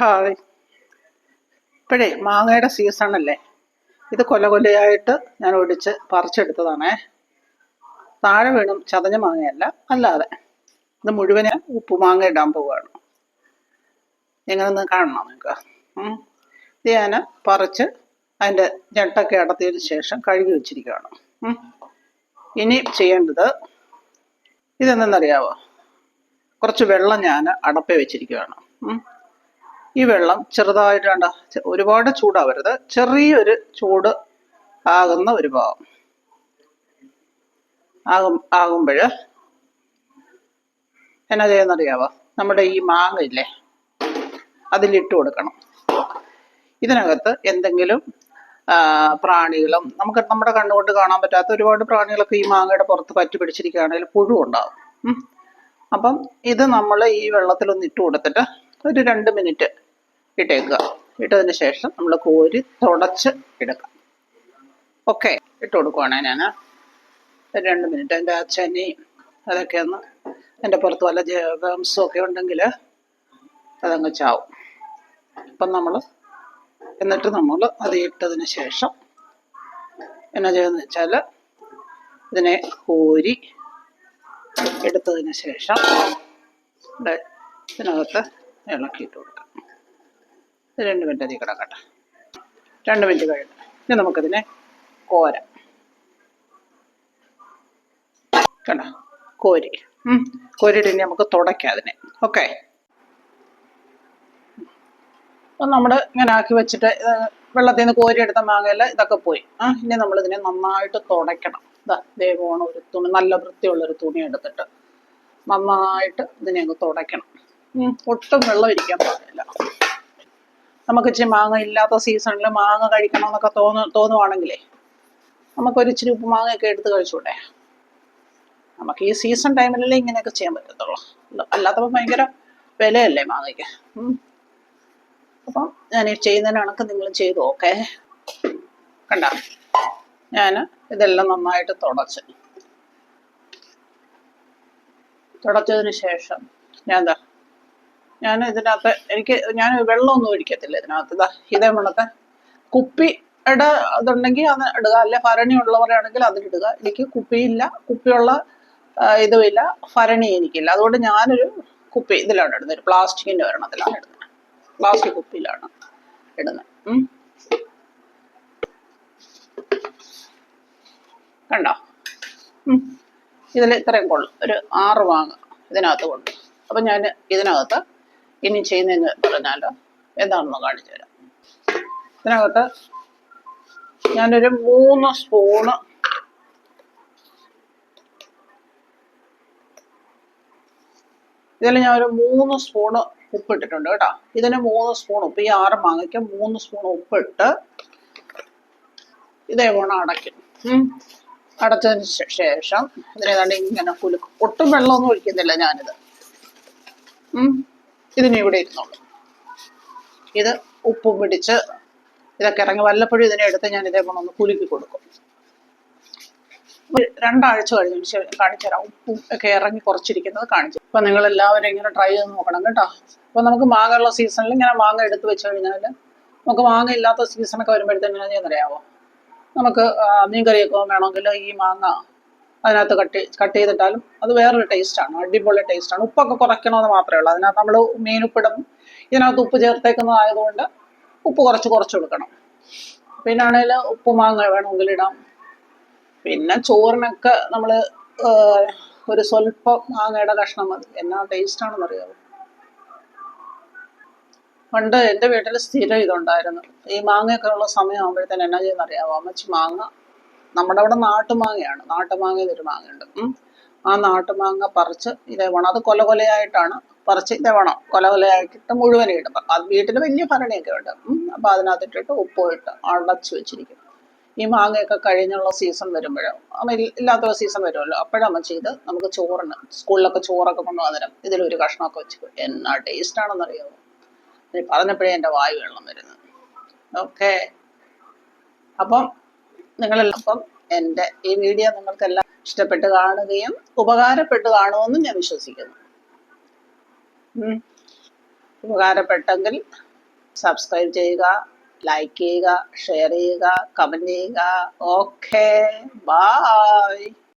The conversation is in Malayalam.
ഹായ് ഇപ്പോഴേ മാങ്ങയുടെ സീസണല്ലേ ഇത് കൊല കൊലയായിട്ട് ഞാൻ ഒടിച്ച് പറിച്ചെടുത്തതാണേ. താഴെ വീണും ചതഞ്ഞ മാങ്ങയല്ല അല്ലാതെ. ഇത് മുഴുവൻ ഉപ്പുമാങ്ങ ഇടാൻ പോവുകയാണ് എങ്ങനെയൊന്ന് കാണണം നിങ്ങൾക്ക്. ഇത് ഞാൻ പറിച്ച് അതിന്റെ ഞെട്ടൊക്കെ അടത്തിയതിന് ശേഷം കഴുകി വെച്ചിരിക്കുകയാണ്. ഇനി ചെയ്യേണ്ടത് ഇതെന്തെന്നറിയാവോ? കുറച്ച് വെള്ളം ഞാൻ അടപ്പേ വെച്ചിരിക്കുകയാണ്. ഈ വെള്ളം ചെറുതായിട്ട് കണ്ട ചെ- ഒരുപാട് ചൂടാവരുത്. ചെറിയൊരു ചൂട് ആകുന്ന ഒരു ഭാഗം. ആകും ആകുമ്പോൾ എന്നാ ചെയ്യുന്നറിയാവോ? നമ്മുടെ ഈ മാങ്ങ ഇല്ലേ അതിലിട്ട് കൊടുക്കണം. ഇതിനകത്ത് എന്തെങ്കിലും പ്രാണികളും നമുക്ക് നമ്മുടെ കണ്ണുകൊണ്ട് കാണാൻ പറ്റാത്ത ഒരുപാട് പ്രാണികളൊക്കെ ഈ മാങ്ങയുടെ പുറത്ത് പറ്റി പിടിച്ചിരിക്കുകയാണെങ്കിൽ പുഴു ഉണ്ടാവും അപ്പം ഇത് നമ്മൾ ഈ വെള്ളത്തിലൊന്ന് ഇട്ട് കൊടുത്തിട്ട് ഒരു രണ്ട് മിനിറ്റ് ഇട്ടേക്കുക. ഇട്ടതിന് ശേഷം നമ്മൾ കോരി തുടച്ച് എടുക്കാം. ഓക്കെ ഇട്ട് കൊടുക്കുവാണ് ഞാൻ രണ്ട് മിനിറ്റ്. എന്റെ ആ ചെനയും അതൊക്കെ ഒന്ന് എന്റെ പുറത്ത് വല്ല ജേംസും ഒക്കെ ഉണ്ടെങ്കിൽ അതങ്ങ് ചാവും. അപ്പം നമ്മൾ എന്നിട്ട് നമ്മൾ അത് ഇട്ടതിന് ശേഷം എന്നാ ചെയ്യുന്നത് വെച്ചാൽ ഇതിനെ കോരി എടുത്തതിന് ശേഷം ഇതിനകത്ത് ഇളക്കിയിട്ട് കൊടുക്കാം. രണ്ട് മിനിറ്റ് അതിൽ കിടക്കട്ടെ. രണ്ട് മിനിറ്റ് കഴിഞ്ഞ് ഇനി നമുക്കതിനെ കോരാം. കണ്ട? കോരി. കോരിയിട്ട് ഇനി നമുക്ക് തുടയ്ക്കാം അതിനെ. ഓക്കെ. അപ്പം നമ്മൾ ഇങ്ങനെ ആക്കി വെച്ചിട്ട് വെള്ളത്തിൽ നിന്ന് കോരിയെടുത്ത മാങ്ങയിൽ ഇതൊക്കെ പോയി. ആ ഇനി നമ്മൾ ഇതിനെ നന്നായിട്ട് തുടയ്ക്കണം. ഇതാ ദൈവമാണ് ഒരു തുണി നല്ല വൃത്തിയുള്ള ഒരു തുണി എടുത്തിട്ട് നന്നായിട്ട് ഇതിനെ അങ്ങ് തുടയ്ക്കണം. ഒട്ടും വെള്ളം ഇരിക്കാൻ പാടില്ല. നമുക്ക് ഇച്ചിരി മാങ്ങ ഇല്ലാത്ത സീസണിൽ മാങ്ങ കഴിക്കണം എന്നൊക്കെ തോന്നു തോന്നുവാണെങ്കിലേ നമുക്കൊരു ഇച്ചിരി ഉപ്പ് മാങ്ങയൊക്കെ എടുത്ത് കഴിച്ചൂടെ? നമുക്ക് ഈ സീസൺ ടൈമിലല്ലേ ഇങ്ങനെയൊക്കെ ചെയ്യാൻ പറ്റത്തുള്ളൂ. അല്ലാത്തപ്പോൾ ഭയങ്കര വിലയല്ലേ മാങ്ങയ്ക്ക്. അപ്പം ഞാൻ ഈ ചെയ്യുന്നതിന് കണക്ക് നിങ്ങൾ ചെയ്തു ഓക്കെ? കണ്ട? ഞാൻ ഇതെല്ലാം നന്നായിട്ട് തുടച്ച്. തുടച്ചതിന് ശേഷം ഞാൻ എന്താ ഞാൻ ഇതിനകത്ത് എനിക്ക് ഞാൻ വെള്ളമൊന്നും ഒഴിക്കത്തില്ല ഇതിനകത്ത്. ഇതാ ഇതേ മണത്തെ കുപ്പിയുടെ ഇതുണ്ടെങ്കിൽ അത് ഇടുക. അല്ലെ ഭരണി ഉള്ളവരാണെങ്കിൽ അതിലിടുക എനിക്ക് കുപ്പിയില്ല കുപ്പിയുള്ള ഇതുമില്ല ഭരണി എനിക്കില്ല. അതുകൊണ്ട് ഞാനൊരു കുപ്പി ഇതിലാണ് ഇടുന്നത്. ഒരു പ്ലാസ്റ്റിക്കിന്റെ ഒരെണ്ണത്തിലാണ് ഇടുന്നത്. പ്ലാസ്റ്റിക് കുപ്പിയിലാണ് ഇടുന്നത്. കണ്ടോ? ഇതിൽ ഇത്രയും കൊള്ളും. ഒരു ആറ് വാങ്ങ ഇതിനകത്ത് കൊള്ളു അപ്പം ഞാൻ ഇതിനകത്ത് ഇനി ചെയ്യുന്നതെന്ന് പറഞ്ഞാലോ? എന്താണെന്ന് കാണിച്ചു തരാം. ഇതിനകത്ത് ഞാനൊരു മൂന്ന് സ്പൂണ് ഇതിൽ ഞാൻ ഒരു മൂന്ന് സ്പൂണ് ഉപ്പിട്ടിട്ടുണ്ട് കേട്ടോ. ഇതിന് മൂന്ന് സ്പൂൺ ഉപ്പ്. ഈ ആറ് മാങ്ങയ്ക്ക് മൂന്ന് സ്പൂൺ ഉപ്പിട്ട് ഇതേപോലെ അടയ്ക്കും. അടച്ചതിന് ശേഷം ഇതിനേതാണ്ട് ഇങ്ങനെ കുലുക്കും. ഒട്ടും വെള്ളമൊന്നും ഒഴിക്കുന്നില്ല ഞാനിത്. ഇതിന് ഇവിടെ ഇരുന്നുള്ളൂ ഇത് ഉപ്പും പിടിച്ച് ഇതൊക്കെ ഇറങ്ങി വല്ലപ്പോഴും ഇതിനെ എടുത്ത് ഞാൻ ഇതേപോലെ ഒന്ന് കുലുക്കി കൊടുക്കും. രണ്ടാഴ്ച കഴിഞ്ഞതിന് ശേഷം കാണിച്ചു തരാം ഉപ്പും ഒക്കെ ഇറങ്ങി കുറച്ചിരിക്കുന്നത് കാണിച്ചു അപ്പൊ നിങ്ങൾ എല്ലാവരും ഇങ്ങനെ ട്രൈ ചെയ്ത് നോക്കണം കേട്ടോ. അപ്പൊ നമുക്ക് മാങ്ങ ഉള്ള സീസണിൽ ഇങ്ങനെ മാങ്ങ എടുത്ത് വെച്ച് കഴിഞ്ഞാൽ നമുക്ക് മാങ്ങ ഇല്ലാത്ത സീസണൊക്കെ വരുമ്പോഴത്തേനും ചെയ്യുന്നറിയാവോ? നമുക്ക് മീൻ മീൻകറിയൊക്കെ വേണമെങ്കിൽ ഈ മാങ്ങ അതിനകത്ത് കട്ട് കട്ട് ചെയ്തിട്ടാലും അത് വേറൊരു ടേസ്റ്റാണ് അടിപൊളി ടേസ്റ്റാണ് ഉപ്പൊക്കെ കുറയ്ക്കണമെന്ന് മാത്രമേ ഉള്ളൂ. അതിനകത്ത് നമ്മൾ മീൻ ഉപ്പിടും ഇതിനകത്ത് ഉപ്പ് ചേർത്തേക്കുന്നതായതുകൊണ്ട് ഉപ്പ് കുറച്ച് കുറച്ച് കൊടുക്കണം. പിന്നെ ഉപ്പ് മാങ്ങ വേണമെങ്കിൽ ഇടാം. പിന്നെ ചോറിനൊക്കെ നമ്മൾ ഒരു സ്വല്പം മാങ്ങയുടെ കഷ്ണം മതി. എന്നാ ടേസ്റ്റ് ആണെന്ന് അറിയാമോ പണ്ട് എന്റെ വീട്ടിൽ സ്ഥിരം ഇതുണ്ടായിരുന്നു. ഈ മാങ്ങയൊക്കെ ഉള്ള സമയമാകുമ്പോഴത്തേന് എന്നാ ചെയ്യുന്ന അറിയാമോ അമ്മച്ചി മാങ്ങ നമ്മുടെ അവിടെ നാട്ടുമാങ്ങയാണ്. നാട്ടുമാങ്ങ ഒരു മാങ്ങയുണ്ട്. ആ നാട്ടുമാങ്ങ പറിച്ച് ഇതേ വേണം അത് കൊല കൊലയായിട്ടാണ് പറിച്ച് ഇതേ വേണം കൊല കൊലയായിട്ടിട്ട് മുഴുവൻ ഇടും. അത് വീട്ടിൽ വലിയ ഭരണിയൊക്കെ ഉണ്ട്. ഉം. അപ്പൊ അതിനകത്തിട്ടിട്ട് ഉപ്പ് ഇട്ട് അടച്ചു വെച്ചിരിക്കും. ഈ മാങ്ങയൊക്കെ കഴിഞ്ഞുള്ള സീസൺ വരുമ്പോഴോ ഇല്ലാത്ത സീസൺ വരുമല്ലോ. അപ്പോഴമ്മ ചെയ്ത് നമുക്ക് ചോറിന് സ്കൂളിലൊക്കെ ചോറൊക്കെ കൊണ്ടുവന്നേരം ഇതിലൊരു കഷ്ണമൊക്കെ വെച്ച് എന്നാ ടേസ്റ്റ് ആണെന്നറിയാമോ നീ പറഞ്ഞപ്പോഴേ എന്റെ വായു വെള്ളം വരുന്നത് ഓക്കെ. അപ്പം നിങ്ങളെല്ലാം എന്റെ ഈ വീഡിയോ നിങ്ങൾക്കെല്ലാം ഇഷ്ടപ്പെട്ട് കാണുകയും ഉപകാരപ്പെട്ട് കാണുമെന്നും ഞാൻ വിശ്വസിക്കുന്നു. ഉപകാരപ്പെട്ടെങ്കിൽ സബ്സ്ക്രൈബ് ചെയ്യുക ലൈക്ക് ചെയ്യുക ഷെയർ ചെയ്യുക കമന്റ് ചെയ്യുക. Okay bye